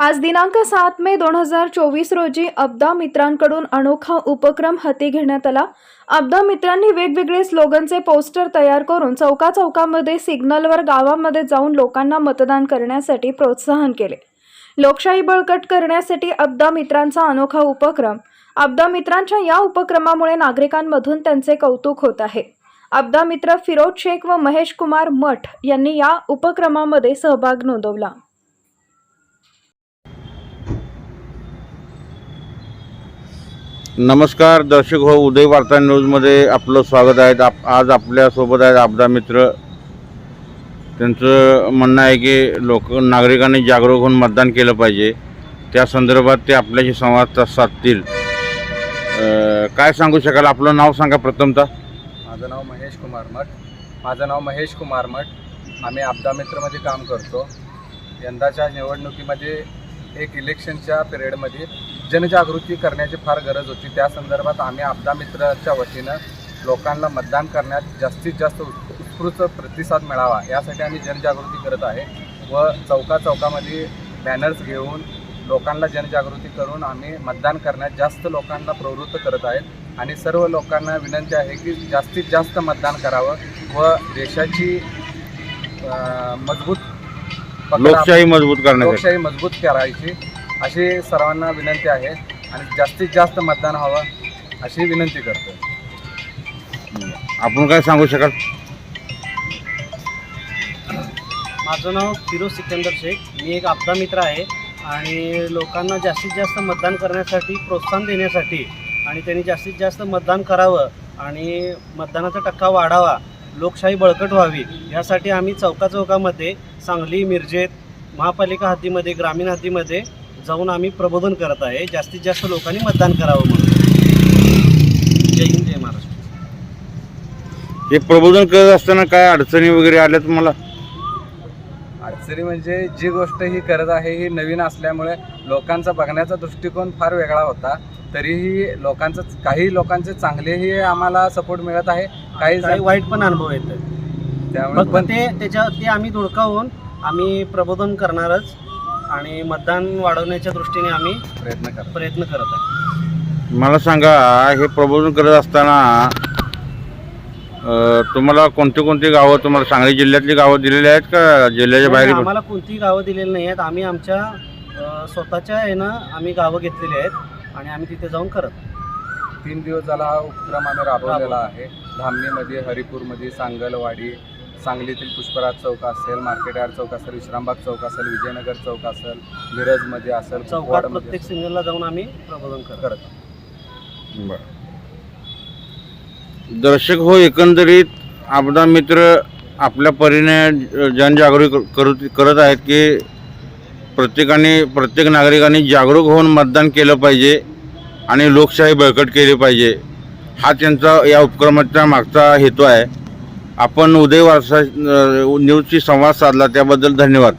आज दिनांक सात मे दोन हजार चोवीस रोजी अब्दा मित्रांकडून अनोखा उपक्रम हाती घेण्यात आला. अब्दा मित्रांनी वेगवेगळे स्लोगनचे पोस्टर तयार करून चौका चौकामध्ये सिग्नलवर गावामध्ये जाऊन लोकांना मतदान करण्यासाठी प्रोत्साहन केले. लोकशाही बळकट करण्यासाठी अब्दा मित्रांचा अनोखा उपक्रम. अब्दा मित्रांच्या या उपक्रमामुळे नागरिकांमधून त्यांचे कौतुक होत आहे. अब्दा मित्र फिरोज शेख व महेश कुमार मठ यांनी या उपक्रमामध्ये सहभाग नोंदवला. नमस्कार दर्शक हो उदय वार्ता न्यूजमध्ये आपलं स्वागत आहे. आप आज आपल्यासोबत आहेत आपदा मित्र. त्यांचं म्हणणं आहे की लोक नागरिकांनी जागरूक होऊन मतदान केलं पाहिजे. त्या संदर्भात ते आपल्याशी संवाद साधतील. काय सांगू शकाल? आपलं नाव सांगा प्रथमतः. माझं नाव महेश कुमार मठ. माझं नाव महेश कुमार मठ. आम्ही आपदा मित्रमध्ये काम करतो. यंदाच्या निवडणुकीमध्ये एक इलेक्शनच्या पिरियडमध्ये जनजागृती करण्याची फार गरज होती. त्या संदर्भात आम्ही आपदा मित्राच्या वतीनं लोकांना मतदान करण्यात जास्तीत जास्त उत्- उत्स्फूर्त प्रतिसाद मिळावा यासाठी आम्ही जनजागृती करत आहे व चौका चौकामध्ये बॅनर्स घेऊन लोकांना जनजागृती करून आम्ही मतदान करण्यात जास्त लोकांना प्रवृत्त करत आहेत आणि सर्व लोकांना विनंती आहे की जास्तीत जास्त मतदान करावं व देशाची मजबूत लोकशाही मजबूत करण्यासाठी. लोकशाही मजबूत करायची. अशी सर्वांना विनंती आहे आणि जास्तीत जास्त मतदान हवं अशी विनंती करतो. आपण काय सांगू शकाल? माझं नाव फिरोज सिकंदर शेख. मी एक आपदा मित्र आहे आणि लोकांना जास्तीत जास्त मतदान करण्यासाठी प्रोत्साहन देण्यासाठी आणि त्यांनी जास्तीत जास्त मतदान करावं आणि मतदानाचा टक्का वाढावा लोकशाही बळकट व्हावी यासाठी आम्ही चौका चौकामध्ये सांगली मिरजेत महापालिका हद्दीमध्ये ग्रामीण हद्दीमध्ये जाऊन आम्ही प्रबोधन करत आहे. जास्तीत जास्त लोकांनी मतदान करावं म्हणून. जय हिंद जय महाराष्ट्र. हे प्रबोधन करत असताना काय अडचणी वगैरे आल्या तुम्हाला? अडचणी म्हणजे जी गोष्ट ही करत आहे ही नवीन असल्यामुळे लोकांचा बघण्याचा दृष्टिकोन फार वेगळा होता. तरीही लोकांचं काही लोकांचे चांगलेही आम्हाला सपोर्ट मिळत आहे. काही काही जण- वाईट पण अनुभव येतात त्यामुळे मग पण ते त्याच्या ते आम्ही धुडकावून आम्ही प्रबोधन करणारच. आणि मतदान वाढवण्याच्या दृष्टीने आम्ही प्रयत्न करत प्रयत्न करत आहे. मला सांगा हे प्रबोधन करत असताना अं, तुम्हाला कोणती कोणती गावं तुम्हाला सांगली जिल्ह्यातली गावं दिलेली आहेत का जिल्ह्याच्या बाहेर? आम्हाला कोणतीही गावं दिलेली नाही आहेत. आम्ही आमच्या अ, स्वतःच्या यानं आम्ही गावं घेतलेली आहेत आणि आम्ही तिथे जाऊन करत आहे. तीन दिवस झाला हा उपक्रम आम्ही राबवलेला आहे. धामणीमध्ये हरिपूरमध्ये सांगलवाडी सांगलीतील पुष्पराज चौक असेल मार्केट यार्ड चौक असेल विश्रामबाग चौक असेल विजयनगर चौक असेल मिरजमध्ये असेल चौकात कुपवाडमध्ये प्रत्येक सिग्नलला जाऊन आम्ही प्रबोधन करत. करत. दर्शक हो एकंदरीत आपदा मित्र आपल्या परीने जनजागृती करत करत आहेत की प्रत्येकाने प्रत्येक नागरिकांनी जागरूक होऊन मतदान केलं पाहिजे आणि लोकशाही बळकट केली पाहिजे. हा त्यांचा या उपक्रमाचा मागचा हेतू आहे. आपण उदय वारसा न्यूजशी संवाद साधला त्याबद्दल धन्यवाद.